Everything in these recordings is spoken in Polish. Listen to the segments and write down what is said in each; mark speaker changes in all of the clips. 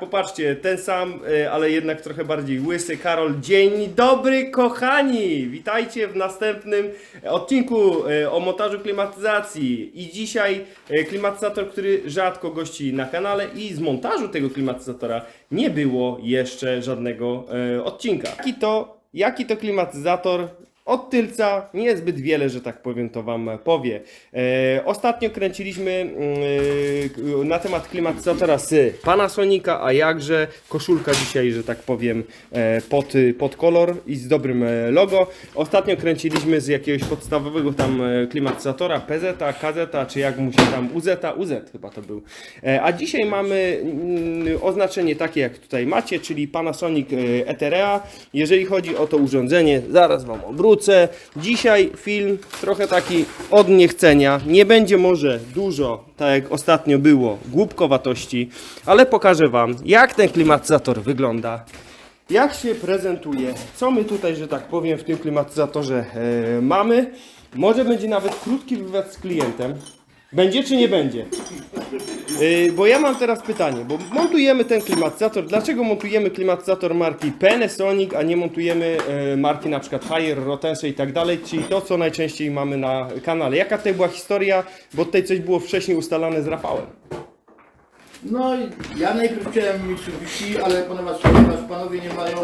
Speaker 1: Popatrzcie, ten sam, e, ale jednak trochę bardziej łysy Karol. Dzień dobry, kochani! Witajcie w następnym odcinku e, o montażu klimatyzacji. I dzisiaj e, klimatyzator, który rzadko gości na kanale i z montażu tego klimatyzatora nie było jeszcze żadnego e, odcinka. Jaki to, jaki to klimatyzator? Od tylca niezbyt wiele, że tak powiem, to Wam powie. E, ostatnio kręciliśmy mm, e, na temat klimatyzatora z Panasonica, a jakże koszulka dzisiaj, że tak powiem, e, pod, pod kolor i z dobrym e, logo. Ostatnio kręciliśmy z jakiegoś podstawowego tam e, klimatyzatora PZ, KZ, czy jak mu się tam UZ, UZ chyba to był. E, a dzisiaj mamy mm, oznaczenie takie, jak tutaj macie, czyli Panasonic e, Eterea. Jeżeli chodzi o to urządzenie, zaraz Wam obrócę. Dzisiaj film trochę taki od niechcenia. Nie będzie może dużo, tak jak ostatnio było, głupkowatości, ale pokażę Wam, jak ten klimatyzator wygląda. Jak się prezentuje, co my tutaj, że tak powiem, w tym klimatyzatorze e, mamy. Może będzie nawet krótki wywiad z klientem. Będzie czy nie będzie? Yy, bo ja mam teraz pytanie, bo montujemy ten klimatyzator. Dlaczego montujemy klimatyzator marki Panasonic, a nie montujemy e, marki na przykład Haier, Rotense i tak dalej, czyli to, co najczęściej mamy na kanale. Jaka tutaj była historia, bo tutaj coś było wcześniej ustalane z Rafałem.
Speaker 2: No i ja najpierw chciałem Mitsubishi, ale ponieważ, ponieważ panowie nie mają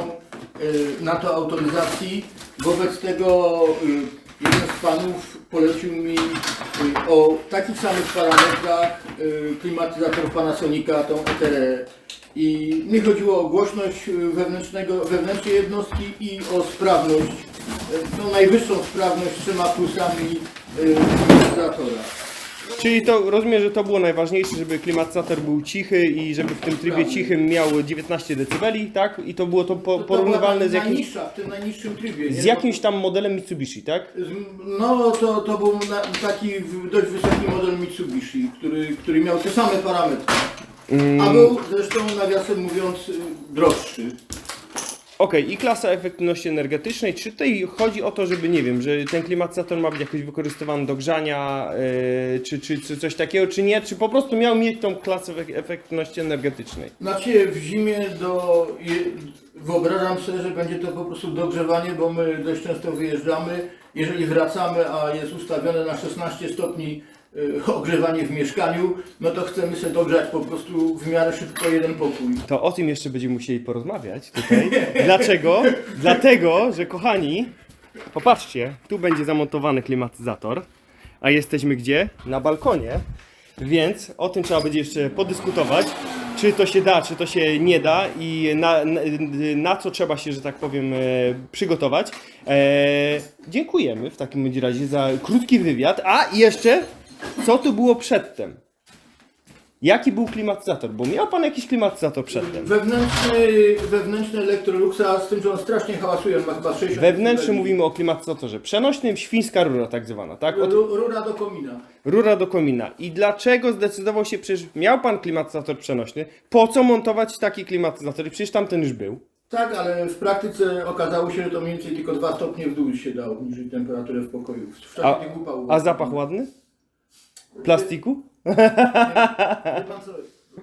Speaker 2: y, na to autoryzacji, wobec tego y, jeden z panów polecił mi y, o takich samych parametrach y, klimatyzator Panasonica, tą ETR. I mi chodziło o głośność y, wewnętrznego, wewnętrznej jednostki i o sprawność, tą najwyższą sprawność z trzema plusami klimatyzatora.
Speaker 1: Czyli to rozumiem, że to było najważniejsze, żeby klimatyzator był cichy i żeby w tym trybie cichym miał 19 dB, tak? I to było to po,
Speaker 2: To
Speaker 1: porównywalne z jakimś,
Speaker 2: najniższa, w tym najniższym trybie. nie?
Speaker 1: z jakimś tam modelem Mitsubishi, tak?
Speaker 2: No to, to był na, taki w- dość wysoki model Mitsubishi, który, który miał te same parametry. A był zresztą nawiasem mówiąc y, droższy.
Speaker 1: Okej, i klasa efektywności energetycznej. Czy tutaj chodzi o to, żeby, nie wiem, że ten klimatyzator ma być jakoś wykorzystywany do grzania, yy, czy, czy, czy coś takiego, czy nie? Czy po prostu miał mieć tą klasę efek- efektywności energetycznej?
Speaker 2: Znaczy w zimie do, wyobrażam sobie, że będzie to po prostu dogrzewanie, bo my dość często wyjeżdżamy. Jeżeli wracamy, a jest ustawione na 16 stopni ogrzewanie w mieszkaniu, no to chcemy sobie dogrzać po prostu w miarę szybko jeden pokój.
Speaker 1: To o tym jeszcze będziemy musieli porozmawiać tutaj. Dlaczego? Dlatego, że kochani, popatrzcie, tu będzie zamontowany klimatyzator, a jesteśmy gdzie? Na balkonie. Więc o tym trzeba będzie jeszcze podyskutować, czy to się da, czy to się nie da i na, na, na co trzeba się, że tak powiem, e, przygotować. E, dziękujemy w takim razie za krótki wywiad. A jeszcze, co tu było przedtem? Jaki był klimatyzator? Bo miał pan jakiś klimatyzator przedtem.
Speaker 2: Wewnętrzny, wewnętrzny Electroluxa, z tym, że on strasznie hałasuje, on ma chyba 60
Speaker 1: Wewnętrzny mówimy o klimatyzatorze przenośnym, świńska rura tak zwana, tak? Od
Speaker 2: Ru- Rura do komina.
Speaker 1: rura do komina. I dlaczego zdecydował się, przecież miał pan klimatyzator przenośny, po co montować taki klimatyzator? I przecież tamten już był.
Speaker 2: Tak, ale w praktyce okazało się, że to mniej więcej tylko 2 stopnie w dół się dało obniżyć temperaturę w pokoju. W czasie
Speaker 1: A,
Speaker 2: tych upałów.
Speaker 1: a zapach ładny? Plastiku?
Speaker 2: Wie pan co,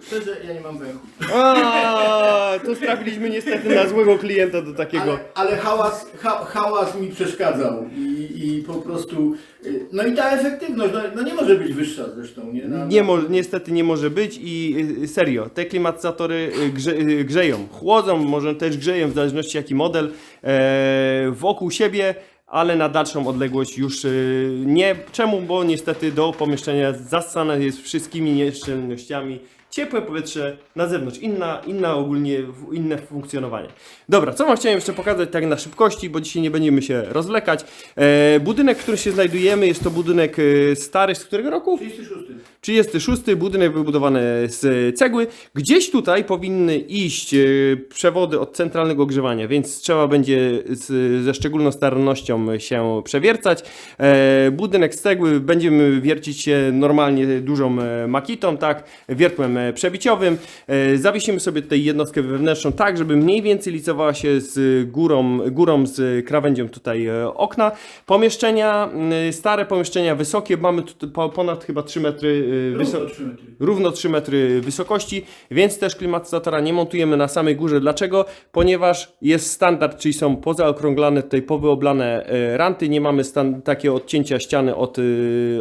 Speaker 2: szczerze, ja nie mam węchu.
Speaker 1: A, to strafiliśmy niestety na złego klienta do takiego.
Speaker 2: Ale, ale hałas, ha, hałas mi przeszkadzał i, i po prostu, y, no i ta efektywność, no, no nie może być wyższa zresztą, nie? Na,
Speaker 1: Nie mo, niestety nie może być i y, serio, te klimatyzatory y, grze, y, grzeją, chłodzą, może też grzeją w zależności jaki model e, wokół siebie, ale na dalszą odległość już y, nie. Czemu? Bo niestety do pomieszczenia zassane jest wszystkimi nieszczelnościami. Ciepłe powietrze na zewnątrz, inna, inna ogólnie, inne funkcjonowanie. Dobra, co wam chciałem jeszcze pokazać tak na szybkości, bo dzisiaj nie będziemy się rozlekać. E, budynek, w którym się znajdujemy, jest to budynek e, stary, z którego roku?
Speaker 2: 36.
Speaker 1: 36 budynek wybudowany z cegły. Gdzieś tutaj powinny iść e, przewody od centralnego ogrzewania, więc trzeba będzie z, ze szczególną starannością się przewiercać. E, budynek z cegły będziemy wiercić się normalnie dużą e, makitą, tak, wiertłem e, przebiciowym. E, Zawiesimy sobie tutaj jednostkę wewnętrzną tak, żeby mniej więcej licowała się z górą, górą z krawędzią tutaj e, okna. Pomieszczenia, mm, stare pomieszczenia wysokie, mamy tu po- ponad chyba 3 metry e, wysokości
Speaker 2: trzy metry.
Speaker 1: równo 3 metry wysokości, więc też klimatyzatora nie montujemy na samej górze. Dlaczego? Ponieważ jest standard, czyli są pozaokrąglane, tutaj powyoblane e, ranty, nie mamy stan- takiego odcięcia ściany od, e,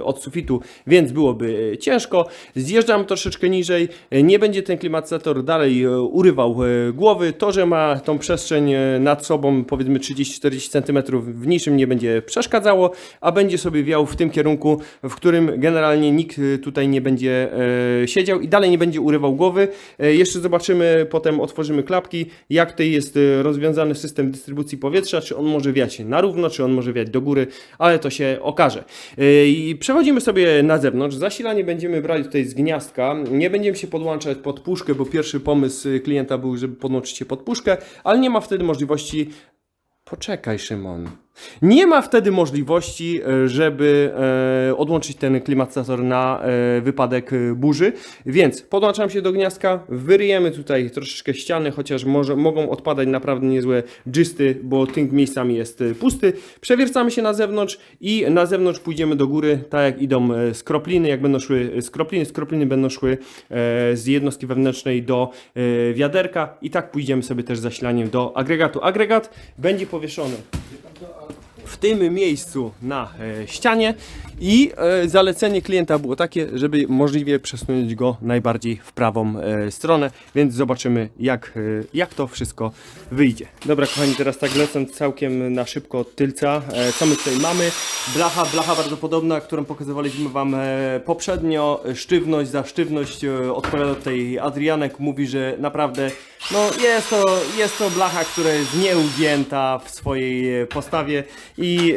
Speaker 1: od sufitu, więc byłoby e, ciężko. Zjeżdżam troszeczkę niżej, e, nie będzie ten klimatyzator dalej e, urywał e, głowy. To, że ma tą przestrzeń e, nad sobą, powiedzmy 30-40 cm, w niczym nie będzie przeszkadzało, a będzie sobie wiał w tym kierunku, w którym generalnie nikt tutaj nie będzie siedział i dalej nie będzie urywał głowy. Jeszcze zobaczymy, potem otworzymy klapki, jak tutaj jest rozwiązany system dystrybucji powietrza, czy on może wiać na równo, czy on może wiać do góry, ale to się okaże. I przechodzimy sobie na zewnątrz. Zasilanie będziemy brali tutaj z gniazdka. Nie będziemy się podłączać pod puszkę, bo pierwszy pomysł e, klienta był, żeby podłączyć się pod puszkę, ale nie ma wtedy możliwości Poczekaj, Szymon. Nie ma wtedy możliwości, e, żeby e, odłączyć ten klimatyzator na e, wypadek burzy, więc podłączam się do gniazdka, wyryjemy tutaj troszeczkę ściany, chociaż może, mogą odpadać naprawdę niezłe dżysty, bo tynk miejscami jest pusty. Przewiercamy się na zewnątrz i na zewnątrz pójdziemy do góry, tak jak idą skropliny, jak będą szły skropliny, skropliny będą szły z jednostki wewnętrznej do wiaderka i tak pójdziemy sobie też zasilaniem do agregatu. Agregat będzie powieszony w tym miejscu na e, ścianie i e, zalecenie klienta było takie, żeby możliwie przesunąć go najbardziej w prawą e, stronę, więc zobaczymy jak, e, jak to wszystko wyjdzie. Dobra kochani, teraz tak lecąc całkiem na szybko od tylca, e, co my tutaj mamy? Blacha, blacha bardzo podobna, którą pokazywaliśmy Wam e, poprzednio, sztywność za sztywność e, odpowiada tutaj Adrianek, mówi, że naprawdę no jest to, jest to blacha, która jest nieugięta w swojej postawie i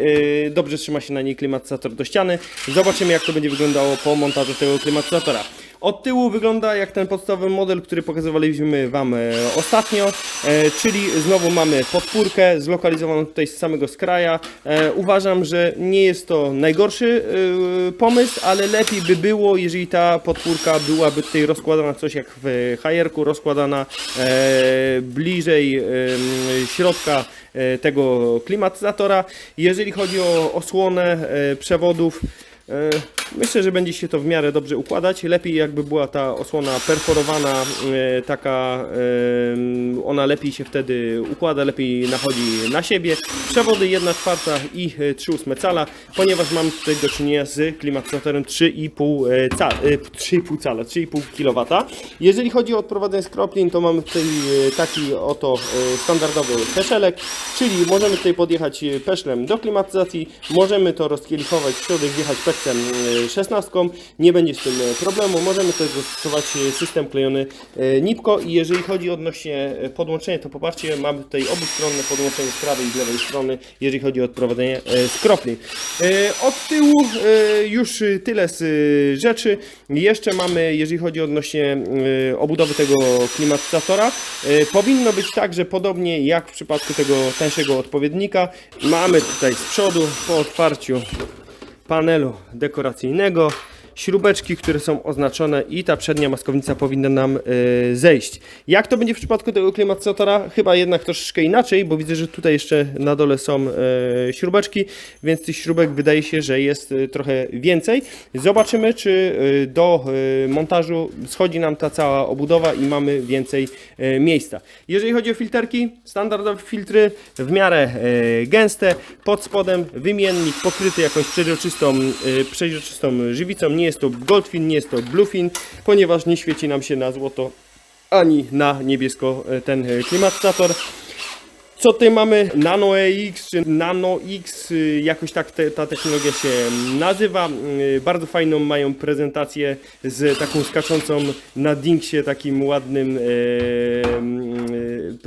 Speaker 1: e, dobrze trzyma się na niej klimatyzator do ściany. Zobaczymy jak to będzie wyglądało po montażu tego klimatyzatora. Od tyłu wygląda jak ten podstawowy model, który pokazywaliśmy Wam e, ostatnio, e, czyli znowu mamy podpórkę zlokalizowaną tutaj z samego skraja. E, Uważam, że nie jest to najgorszy pomysł, ale lepiej by było, jeżeli ta podpórka byłaby tutaj rozkładana coś jak w hajerku, rozkładana bliżej środka tego klimatyzatora. Jeżeli chodzi o osłonę e, przewodów, E, Myślę, że będzie się to w miarę dobrze układać. Lepiej jakby była ta osłona perforowana, e, taka, e, ona lepiej się wtedy układa, lepiej nachodzi na siebie. Przewody 1 czwarta i e, 3 ósme cala, ponieważ mamy tutaj do czynienia z klimatyzatorem 3,5 e, ca, e, 3,5 cala, 3,5 kW. Jeżeli chodzi o odprowadzenie skroplin, to mamy tutaj e, taki oto e, standardowy peszelek, czyli możemy tutaj podjechać e, peszlem do klimatyzacji, możemy to rozkielichować w środek, wjechać peksem e, 16, nie będzie z tym e, problemu, możemy też zastosować e, system klejony e, Nipko i jeżeli chodzi odnośnie podłączenia, to popatrzcie, mamy tutaj obustronne podłączenie z prawej i z lewej strony, jeżeli chodzi o odprowadzenie skroplin. E, Od tyłu już tyle z rzeczy. Jeszcze mamy, jeżeli chodzi odnośnie obudowy tego klimatyzatora, powinno być tak, że podobnie jak w przypadku tego tańszego odpowiednika, mamy tutaj z przodu po otwarciu panelu dekoracyjnego śrubeczki, które są oznaczone i ta przednia maskownica powinna nam e, zejść. Jak to będzie w przypadku tego klimatyzatora? Chyba jednak troszeczkę inaczej, bo widzę, że tutaj jeszcze na dole są e, śrubeczki, więc tych śrubek wydaje się, że jest e, trochę więcej. Zobaczymy, czy do montażu schodzi nam ta cała obudowa i mamy więcej miejsca. Jeżeli chodzi o filterki, standardowe filtry w miarę gęste, pod spodem wymiennik pokryty jakąś przeźroczystą, e, przeźroczystą żywicą. Nie jest to Goldfin, nie jest to Bluefin, ponieważ nie świeci nam się na złoto ani na niebiesko e, ten e, klimatyzator. Co tutaj mamy? Nano EX czy Nano X, y, jakoś tak te, ta technologia się nazywa. Y, Bardzo fajną mają prezentację z taką skaczącą na Dingsie, takim ładnym e,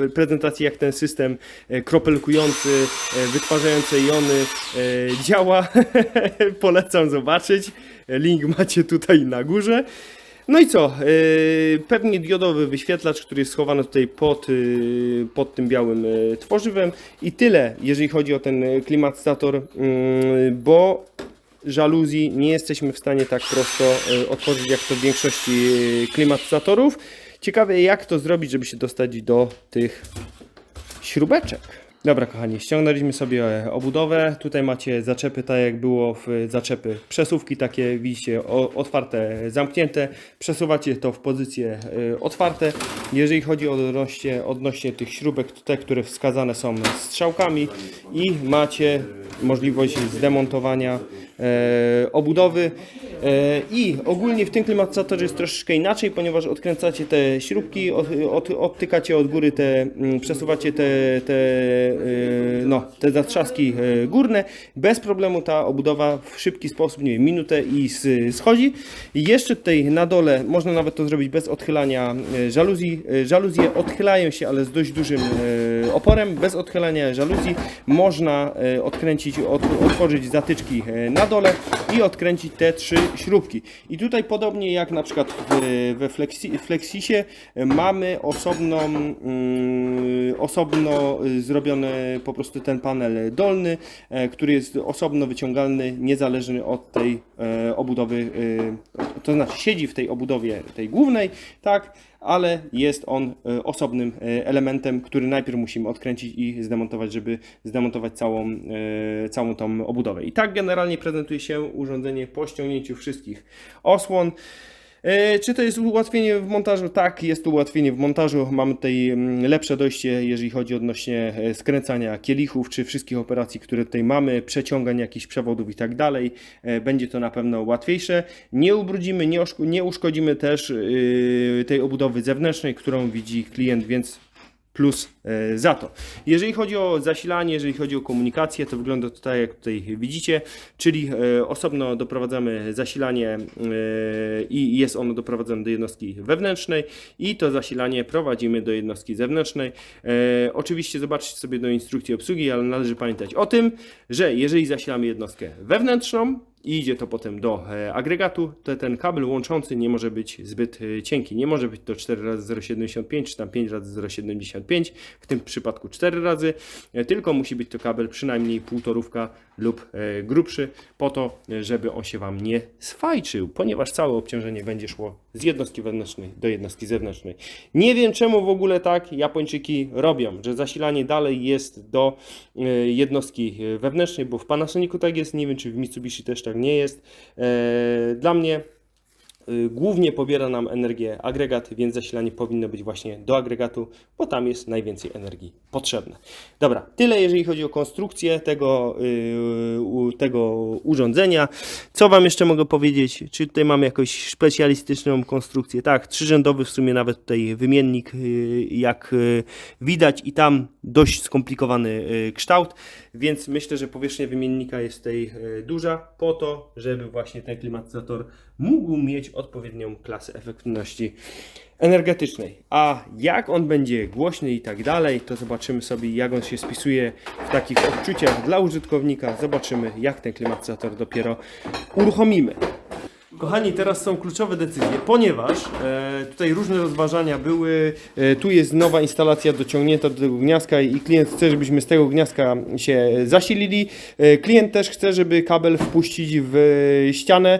Speaker 1: e, prezentacji jak ten system kropelkujący, wytwarzający jony działa. Polecam zobaczyć. Link macie tutaj na górze. No i co? Yy, pewnie diodowy wyświetlacz, który jest schowany tutaj pod, yy, pod tym białym yy, tworzywem. I tyle, jeżeli chodzi o ten klimatyzator, bo żaluzji nie jesteśmy w stanie tak prosto otworzyć jak to w większości klimatyzatorów. Ciekawe jak to zrobić, żeby się dostać do tych śrubeczek. Dobra kochani, ściągnęliśmy sobie e, obudowę. Tutaj macie zaczepy, tak jak było w e, zaczepy przesuwki, takie widzicie otwarte, zamknięte. Przesuwacie to w pozycje e, otwarte. Jeżeli chodzi o odnośnie, odnośnie tych śrubek, te, które wskazane są strzałkami i macie możliwość zdemontowania e, obudowy. E, I ogólnie w tym klimatyzatorze jest troszeczkę inaczej, ponieważ odkręcacie te śrubki, od, od, odtykacie od góry te, mm, przesuwacie te, te, e, no, te zatrzaski e, górne. Bez problemu ta obudowa w szybki sposób, nie wiem, minutę i schodzi. Jeszcze tutaj na dole można nawet to zrobić bez odchylania e, żaluzji. E, Żaluzje odchylają się, ale z dość dużym e, oporem. Bez odchylania żaluzji można e, odkręcić, od, otworzyć zatyczki e, dole i odkręcić te trzy śrubki. I tutaj podobnie jak na przykład w, we Flexi, Flexisie e, mamy osobną, mm, osobno e, zrobiony po prostu ten panel dolny, e, który jest osobno wyciągalny, niezależny od tej e, obudowy, e, to znaczy siedzi w tej obudowie tej głównej, tak, ale jest on e, osobnym e, elementem, który najpierw musimy odkręcić i zdemontować, żeby zdemontować całą, e, całą tą obudowę. I tak generalnie prezentuje się urządzenie po ściągnięciu wszystkich osłon. E, Czy to jest ułatwienie w montażu? Tak, jest ułatwienie w montażu. Mamy tutaj mm, lepsze dojście, jeżeli chodzi odnośnie e, skręcania kielichów, czy wszystkich operacji, które tutaj mamy, przeciągań jakichś przewodów i tak dalej. E, Będzie to na pewno łatwiejsze. Nie ubrudzimy, nie, uszkodzimy też tej obudowy zewnętrznej, którą widzi klient, więc plus e, za to. Jeżeli chodzi o zasilanie, jeżeli chodzi o komunikację, to wygląda to tak, jak tutaj widzicie, czyli e, osobno doprowadzamy zasilanie e, i jest ono doprowadzone do jednostki wewnętrznej i to zasilanie prowadzimy do jednostki zewnętrznej. Oczywiście zobaczcie sobie do instrukcji obsługi, ale należy pamiętać o tym, że jeżeli zasilamy jednostkę wewnętrzną, i idzie to potem do e, agregatu, to ten kabel łączący nie może być zbyt e, cienki. Nie może być to 4 razy 0,75 czy tam 5 razy 0,75, w tym przypadku 4 razy, e, tylko musi być to kabel przynajmniej półtorówka lub e, grubszy, po to, żeby on się Wam nie sfajczył, ponieważ całe obciążenie będzie szło z jednostki wewnętrznej do jednostki zewnętrznej. Nie wiem czemu w ogóle tak Japończyki robią, że zasilanie dalej jest do e, jednostki e, wewnętrznej, bo w Panasonicu tak jest, nie wiem czy w Mitsubishi też tak nie jest. Dla mnie głównie pobiera nam energię agregat, więc zasilanie powinno być właśnie do agregatu, bo tam jest najwięcej energii potrzebne. Dobra, tyle jeżeli chodzi o konstrukcję tego, y, tego urządzenia. Co Wam jeszcze mogę powiedzieć? Czy tutaj mamy jakąś specjalistyczną konstrukcję? Tak, trzyrzędowy w sumie nawet tutaj wymiennik, y, jak y, widać i tam dość skomplikowany y, kształt, więc myślę, że powierzchnia wymiennika jest tutaj y, duża po to, żeby właśnie ten klimatyzator mógł mieć odpowiednią klasę efektywności energetycznej. A jak on będzie głośny i tak dalej, to zobaczymy sobie jak on się spisuje w takich odczuciach dla użytkownika. Zobaczymy jak ten klimatyzator dopiero uruchomimy. Kochani, teraz są kluczowe decyzje, ponieważ e, tutaj różne rozważania były. E, tu jest nowa instalacja dociągnięta do tego gniazdka i klient chce, żebyśmy z tego gniazdka się zasilili. E, klient też chce, żeby kabel wpuścić w ścianę.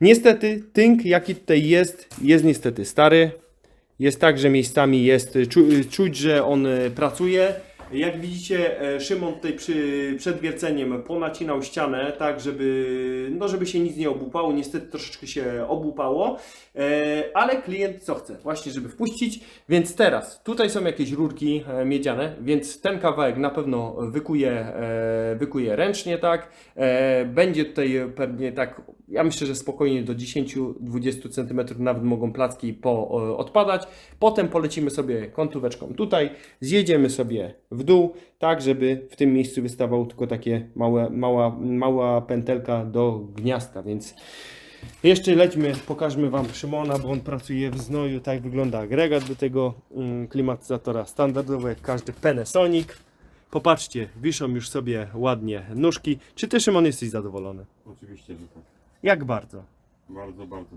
Speaker 1: Niestety, tynk jaki tutaj jest, jest niestety stary. Jest tak, że miejscami jest czu, czuć, że on e, pracuje. Jak widzicie, e, Szymon tutaj przy, przed wierceniem ponacinał ścianę, tak żeby, no żeby się nic nie obupało. Niestety troszeczkę się obupało, e, ale klient co chce? Właśnie, żeby wpuścić. Więc teraz, tutaj są jakieś rurki e, miedziane, więc ten kawałek na pewno wykuje, e, wykuje ręcznie, tak. E, Będzie tutaj pewnie tak, ja myślę, że spokojnie do 10-20 cm nawet mogą placki po, odpadać. Potem polecimy sobie kontóweczką tutaj, zjedziemy sobie w dół, tak żeby w tym miejscu wystawało tylko takie małe, mała, mała pętelka do gniazdka, więc jeszcze lećmy, pokażmy Wam Szymona, bo on pracuje w znoju, tak wygląda agregat do tego mm, klimatyzatora standardowo jak każdy Panasonic. Popatrzcie, wiszą już sobie ładnie nóżki. Czy Ty Szymon jesteś zadowolony?
Speaker 3: Oczywiście, że tak.
Speaker 1: Jak bardzo?
Speaker 3: Bardzo, bardzo.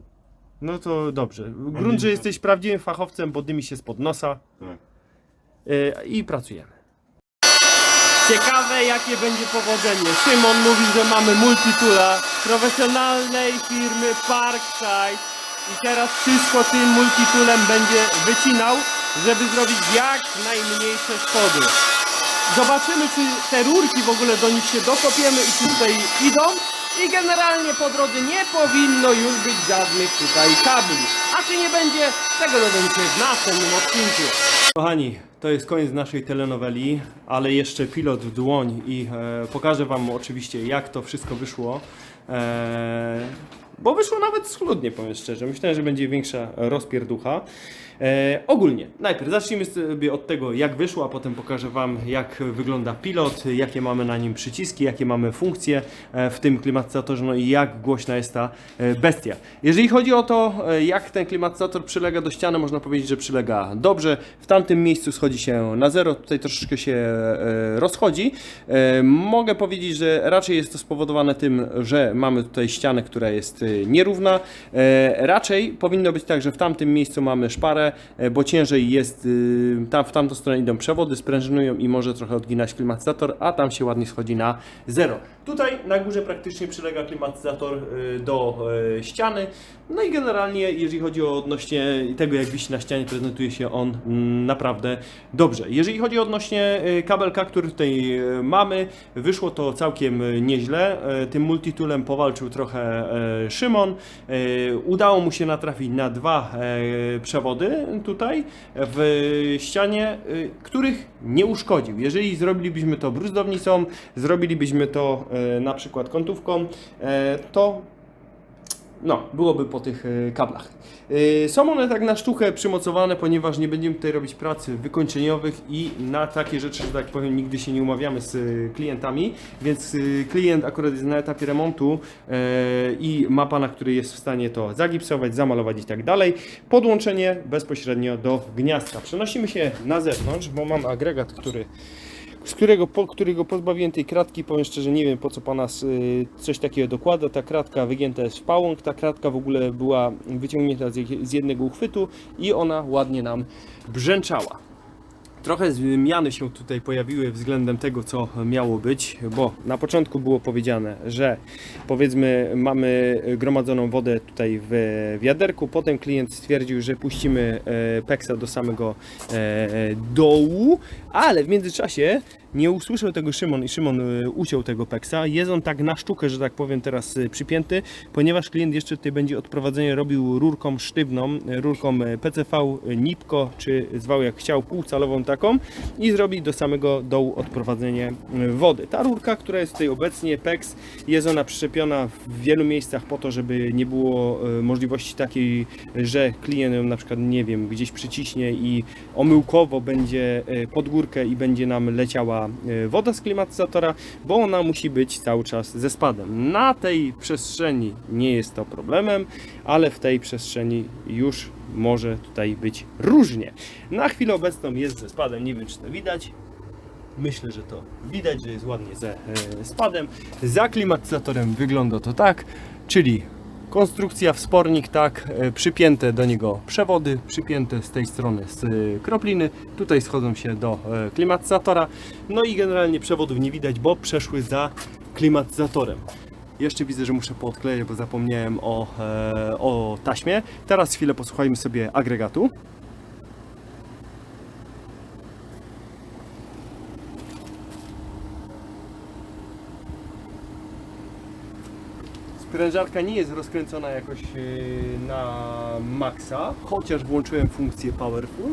Speaker 1: No to dobrze. Grunt, że jesteś prawdziwym fachowcem, bo dymi się spod nosa
Speaker 3: Tak.
Speaker 1: yy, i pracujemy. Ciekawe jakie będzie powodzenie. Szymon mówi, że mamy multitula profesjonalnej firmy Parkside i teraz wszystko tym multitulem będzie wycinał, żeby zrobić jak najmniejsze szkody. Zobaczymy, czy te rurki w ogóle do nich się dokopiemy i czy tutaj idą. I generalnie po drodze nie powinno już być żadnych tutaj kabli. A czy nie będzie, tego dowiecie w następnym odcinku. Kochani, to jest koniec naszej telenoweli, ale jeszcze pilot w dłoń i e, pokażę Wam oczywiście jak to wszystko wyszło. E, bo wyszło nawet schludnie, powiem szczerze. Myślałem, że będzie większa rozpierducha. E, ogólnie, najpierw zacznijmy sobie od tego, jak wyszło, a potem pokażę Wam, jak wygląda pilot, jakie mamy na nim przyciski, jakie mamy funkcje e, w tym klimatyzatorze, no i jak głośna jest ta e, bestia. Jeżeli chodzi o to, e, jak ten klimatyzator przylega do ściany, można powiedzieć, że przylega dobrze. W tamtym miejscu schodzi się na zero, tutaj troszeczkę się rozchodzi. Mogę powiedzieć, że raczej jest to spowodowane tym, że mamy tutaj ścianę, która jest nierówna. Raczej powinno być tak, że w tamtym miejscu mamy szparę, e, bo ciężej jest, y, tam w tamtą stronę idą przewody, sprężynują i może trochę odginać klimatyzator, a tam się ładnie schodzi na zero. Tutaj na górze praktycznie przylega klimatyzator y, do y, ściany. No i generalnie, jeżeli chodzi o odnośnie tego, jak wisi na ścianie, prezentuje się on mm, naprawdę dobrze. Jeżeli chodzi o odnośnie y, kabelka, który tutaj mamy, wyszło to całkiem nieźle. Tym multitoolem powalczył trochę Szymon. Udało mu się natrafić na dwa e, tutaj w ścianie, y, których nie uszkodził. Jeżeli zrobilibyśmy to bruzdownicą, zrobilibyśmy to e, na przykład kątówką, e, to no, byłoby po tych e, kablach. E, Są one tak na sztukę przymocowane, ponieważ nie będziemy tutaj robić pracy wykończeniowych i na takie rzeczy, że tak powiem, nigdy się nie umawiamy z e, klientami, więc klient akurat jest na etapie remontu i ma pana, który jest w stanie to zagipsować, zamalować i tak dalej. Podłączenie bezpośrednio do gniazdka. Przenosimy się na zewnątrz, bo mam agregat, który z którego, po, którego pozbawiłem tej kratki, powiem szczerze, nie wiem po co Pana y, coś takiego dokłada. Ta kratka wygięta jest w pałąk, ta kratka w ogóle była wyciągnięta z, z jednego uchwytu i ona ładnie nam brzęczała. Trochę zmiany się tutaj pojawiły względem tego, co miało być, bo na początku było powiedziane, że powiedzmy mamy gromadzoną wodę tutaj w wiaderku, potem klient stwierdził, że puścimy e, peksa do samego e, dołu, ale w międzyczasie nie usłyszał tego Szymon i Szymon e, uciął tego peksa. Jest on tak na sztukę, że tak powiem teraz e, przypięty, ponieważ klient jeszcze tutaj będzie odprowadzenie robił rurką sztywną, e, rurką PCV Nipko, czy zwał jak chciał, półcalową taką i zrobi do samego dołu odprowadzenie wody. Ta rurka, która jest tutaj obecnie, PEX, jest ona przyczepiona w wielu miejscach po to, żeby nie było możliwości takiej, że klient ją na przykład, nie wiem, gdzieś przyciśnie i omyłkowo będzie pod górkę i będzie nam leciała e, woda z klimatyzatora, bo ona musi być cały czas ze spadem. Na tej przestrzeni nie jest to problemem, ale w tej przestrzeni już może tutaj być różnie. Na chwilę obecną jest ze spadem, nie wiem czy to widać. Myślę, że to widać, że jest ładnie ze e, spadem. Za klimatyzatorem wygląda to tak, czyli konstrukcja, wspornik, tak, e, przypięte do niego przewody, przypięte z tej strony z e, kropliny, tutaj schodzą się do e, klimatyzatora, no i generalnie przewodów nie widać, bo przeszły za klimatyzatorem. Jeszcze widzę, że muszę poodklejać, bo zapomniałem o, o taśmie. Teraz chwilę posłuchajmy sobie agregatu. Sprężarka nie jest rozkręcona jakoś yy, na maksa, chociaż włączyłem funkcję Powerful.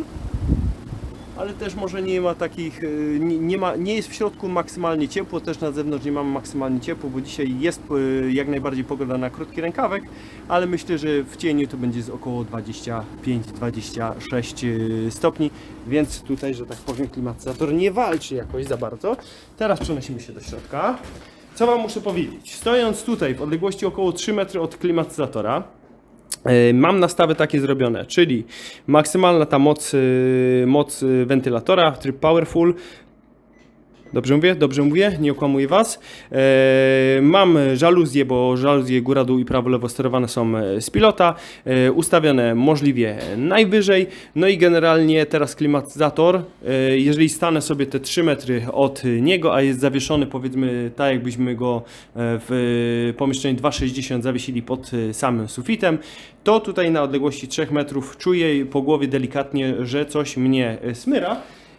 Speaker 1: Ale też może nie ma takich, yy, nie, nie, ma, nie jest w środku maksymalnie ciepło, też na zewnątrz nie mamy maksymalnie ciepło, bo dzisiaj jest yy, jak najbardziej pogoda na krótki rękawek, ale myślę, że w cieniu to będzie z około 25-26 yy, stopni, więc tutaj, że tak powiem, klimatyzator nie walczy jakoś za bardzo. Teraz przenosimy się do środka. Co Wam muszę powiedzieć? Stojąc tutaj w odległości około 3 metry od klimatyzatora, e, Mam nastawy takie zrobione, czyli maksymalna ta moc, e, moc e, wentylatora, tryb powerful Dobrze mówię? Dobrze mówię? Nie okłamuję Was. E, mam żaluzje, bo żaluzje góra, dół i prawo, lewo sterowane są e, z pilota. E, ustawione możliwie najwyżej. No i generalnie teraz klimatyzator. E, jeżeli stanę sobie te 3 metry od niego, a jest zawieszony powiedzmy tak jakbyśmy go e, w pomieszczeniu 2,60 zawiesili pod e, samym sufitem, to tutaj na odległości 3 metrów czuję po głowie delikatnie, że coś mnie smyra.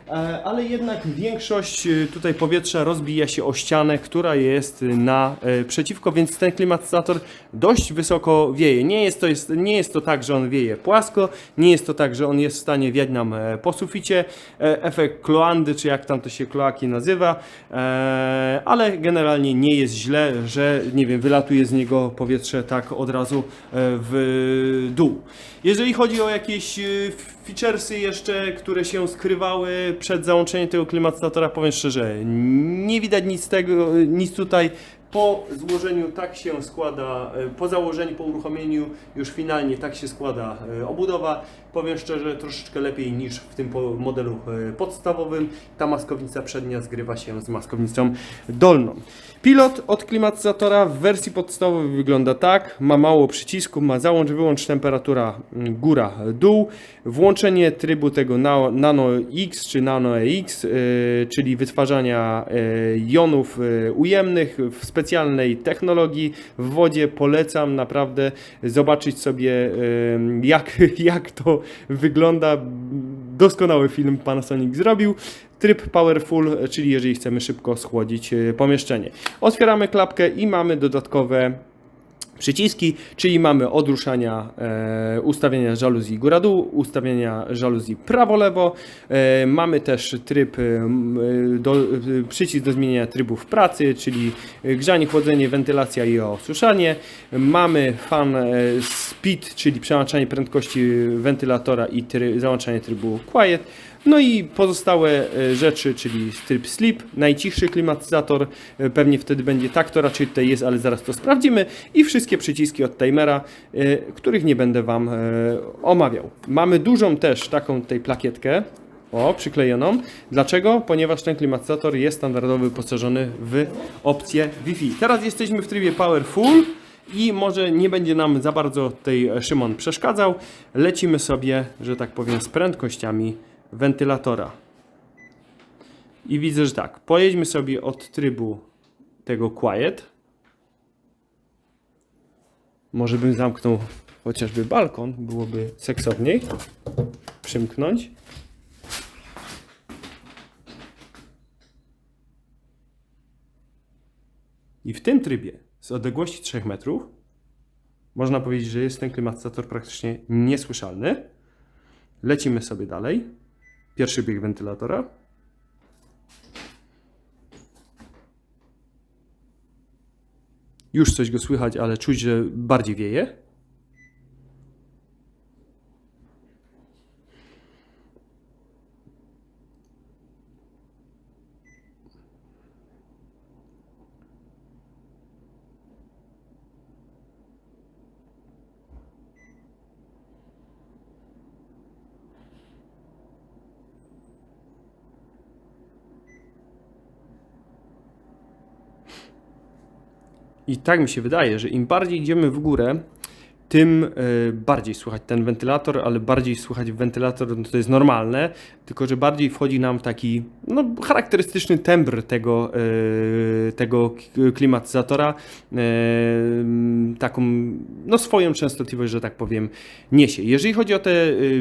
Speaker 1: E, ale jednak większość e, tutaj powietrza rozbija się o ścianę, która jest na e, przeciwko, więc ten klimatyzator dość wysoko wieje. Nie jest, to jest, nie jest to tak, że on wieje płasko, nie jest to tak, że on jest w stanie wiać nam po suficie. Efekt kloandy, czy jak tam to się kloaki nazywa, ale generalnie nie jest źle, że nie wiem, wylatuje z niego powietrze tak od razu w dół. Jeżeli chodzi o jakieś featuresy jeszcze, które się skrywały przed załączeniem tego klimatyzatora, powiem szczerze, nie widać nic tego, nic tutaj. Po złożeniu tak się składa, e, po założeniu, po uruchomieniu już finalnie tak się składa e, obudowa. Powiem szczerze, troszeczkę lepiej niż w tym modelu e, podstawowym. Ta maskownica przednia zgrywa się z maskownicą dolną. Pilot od klimatyzatora w wersji podstawowej wygląda tak. Ma mało przycisków, ma załącz, wyłącz temperatura mm, góra, dół. Włączenie trybu tego na- Nano X czy Nano EX, czyli wytwarzania jonów ujemnych w specjalnej technologii w wodzie. Polecam naprawdę zobaczyć sobie jak, jak to wygląda. Doskonały film Panasonic zrobił. Tryb Powerful, czyli jeżeli chcemy szybko schłodzić yy, pomieszczenie. Otwieramy klapkę i mamy dodatkowe przyciski, czyli mamy od ruszania e, ustawienia żaluzji góra-dół, ustawienia żaluzji prawo-lewo, e, mamy też tryb, e, e, do, e, przycisk do zmienienia trybów pracy, czyli grzanie, chłodzenie, wentylacja i osuszanie, mamy fan e, speed, czyli przełączanie prędkości wentylatora i załączanie trybu quiet, no i pozostałe e, rzeczy, czyli tryb sleep, najcichszy klimatyzator, e, pewnie wtedy będzie tak, to raczej tutaj jest, ale zaraz to sprawdzimy i wszystkie przyciski od timera, e, których nie będę Wam omawiał. Mamy dużą też taką tutaj plakietkę, o, przyklejoną. Dlaczego? Ponieważ ten klimatyzator jest standardowo wyposażony w opcję Wi-Fi. Teraz jesteśmy w trybie Powerful i może nie będzie nam za bardzo tutaj Szymon przeszkadzał. Lecimy sobie, że tak powiem, z prędkościami wentylatora. I widzę, że tak, pojedźmy sobie od trybu tego quiet. Może bym zamknął chociażby balkon, byłoby seksowniej. Przymknąć. I w tym trybie, z odległości 3 metrów, można powiedzieć, że jest ten klimatyzator praktycznie niesłyszalny. Lecimy sobie dalej. Pierwszy bieg wentylatora. Już coś go słychać, ale czuć, że bardziej wieje. I tak mi się wydaje, że im bardziej idziemy w górę, tym e, bardziej słychać ten wentylator, ale bardziej słychać wentylator, no to jest normalne, tylko że bardziej wchodzi nam taki no, charakterystyczny tembr tego, e, tego klimatyzatora, e, taką no, swoją częstotliwość, że tak powiem, niesie. Jeżeli chodzi o te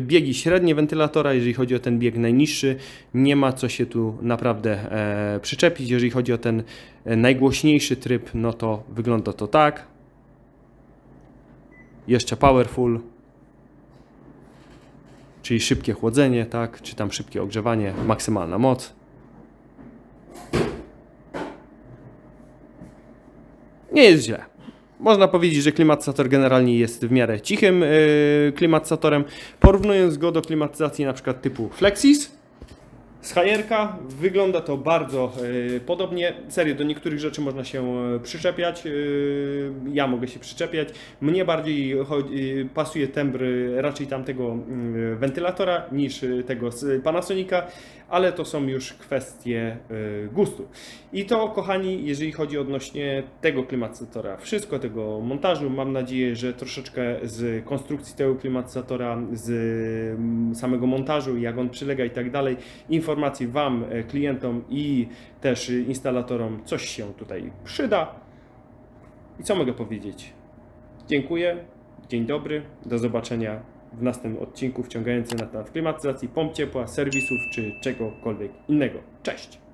Speaker 1: biegi średnie wentylatora, jeżeli chodzi o ten bieg najniższy, nie ma co się tu naprawdę przyczepić. Jeżeli chodzi o ten najgłośniejszy tryb, no to wygląda to tak. Jeszcze powerful, czyli szybkie chłodzenie, tak, czy tam szybkie ogrzewanie, maksymalna moc. Nie jest źle. Można powiedzieć, że klimatyzator generalnie jest w miarę cichym yy, klimatyzatorem. Porównując go do klimatyzacji na przykład typu Flexis, z Hajerka. Wygląda to bardzo e, podobnie. Serio, do niektórych rzeczy można się e, przyczepiać. E, ja mogę się przyczepiać. Mnie bardziej chodzi, pasuje tembr raczej tamtego mm, wentylatora niż tego z Panasonica, ale to są już kwestie e, gustu. I to, kochani, jeżeli chodzi odnośnie tego klimatyzatora, wszystko tego montażu, mam nadzieję, że troszeczkę z konstrukcji tego klimatyzatora, z mm, samego montażu, jak on przylega i tak dalej, informacji Wam, e, klientom i też instalatorom coś się tutaj przyda. I co mogę powiedzieć? Dziękuję, dzień dobry, do zobaczenia w następnym odcinku wciągającym na temat klimatyzacji, pomp ciepła, serwisów czy czegokolwiek innego. Cześć!